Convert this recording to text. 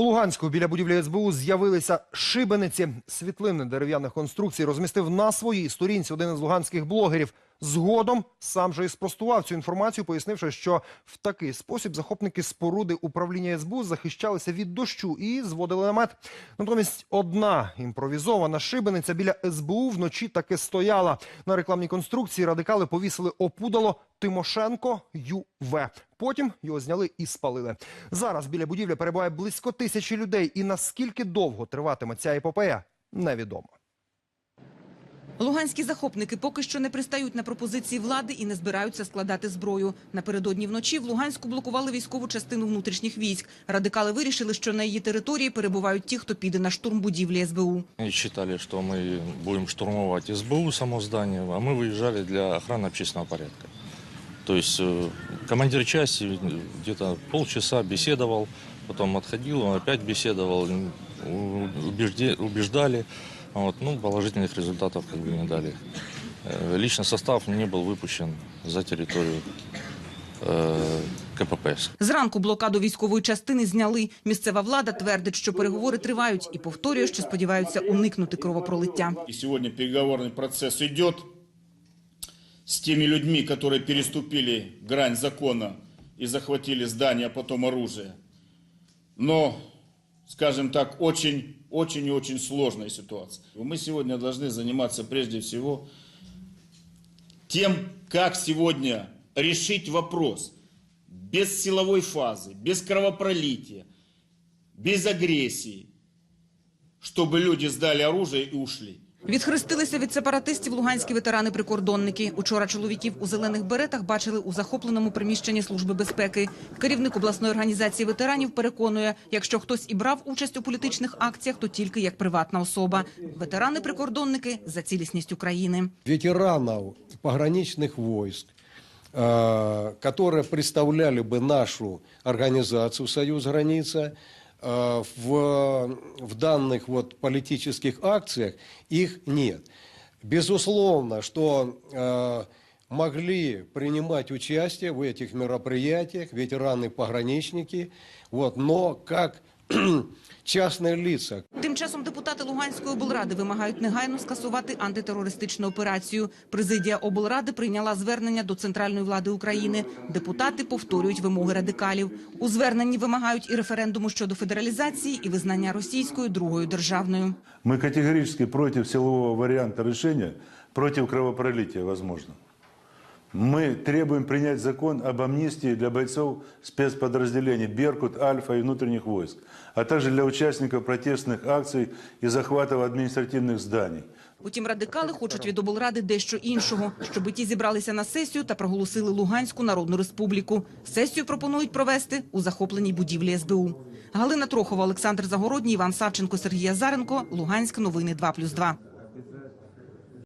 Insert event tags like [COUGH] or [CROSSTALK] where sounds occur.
У Луганську біля будівлі СБУ з'явилися шибениці. Світлини дерев'яних конструкцій розмістив на своїй сторінці один із луганських блогерів. Згодом сам же і спростував цю інформацію, пояснивши, що в такий спосіб захопники споруди управління СБУ захищалися від дощу і зводили намет. Натомість одна імпровізована шибениця біля СБУ вночі таки стояла. На рекламній конструкції радикали повісили опудало Тимошенко ЮВ. Потім його зняли і спалили. Зараз біля будівлі перебуває близько тисячі людей. І наскільки довго триватиме ця епопея, невідомо. Луганські захопники поки що не пристають на пропозиції влади і не збираються складати зброю. Напередодні вночі в Луганську блокували військову частину внутрішніх військ. Радикали вирішили, що на її території перебувають ті, хто піде на штурм будівлі СБУ. Они считали, что мы будем штурмовать СБУ, само здание, а мы выезжали для охраны общественного порядка. То есть э, командир части э, где-то полчаса беседовал, потом отходил, он опять беседовал, м, у- убежде- убеждали. Вот, ну, положительных результатов как бы не дали. Э, Личный состав не был выпущен за территорию э, КПП. Зранку блокаду військової частини зняли. Місцева влада твердить, що переговори тривають і повторює, що сподіваються уникнути кровопролиття. И сегодня переговорный процесс идет с теми людьми, которые переступили грань закона и захватили здание, а потом оружие. Но, скажем так, очень, очень и очень сложная ситуация. Мы сегодня должны заниматься прежде всего тем, как сегодня решить вопрос без силовой фазы, без кровопролития, без агрессии, чтобы люди сдали оружие и ушли. Відхрестилися від сепаратистів луганські ветерани-прикордонники. Учора чоловіків у зелених беретах бачили у захопленому приміщенні Служби безпеки. Керівник обласної організації ветеранів переконує, якщо хтось і брав участь у політичних акціях, то тільки як приватна особа. Ветерани-прикордонники за цілісність України. ветеранов пограничных войск, э, которые представляли бы нашу организацию «Союз граница», э, В, в данных вот политических акциях их нет. Безусловно, что э, могли принимать участие в этих мероприятиях ветераны-пограничники, вот, но как [CLEARS THROAT] частные лица, Тим часом депутати Луганської облради вимагають негайно скасувати антитерористичну операцію. Президія облради прийняла звернення до центральної влади України. Депутати повторюють вимоги радикалів. У зверненні вимагають і референдуму щодо федералізації, і визнання російською другою державною. Мы категорически против силового варианта решения, против кровопролития, возможно. Мы требуем принять закон об амнистии для бойцов спецподразделений «Беркут», «Альфа» и внутренних войск, а также для участников протестных акций и захватов административных зданий. Утім, радикали хочуть від облради дещо іншого, щоб ті зібралися на сесію та проголосили Луганську Народну Республіку. Сесію пропонують провести у захопленій будівлі СБУ. Галина Трохова, Олександр Загородній, Іван Савченко, Сергій Азаренко. Луганськ. Новини 2+,2.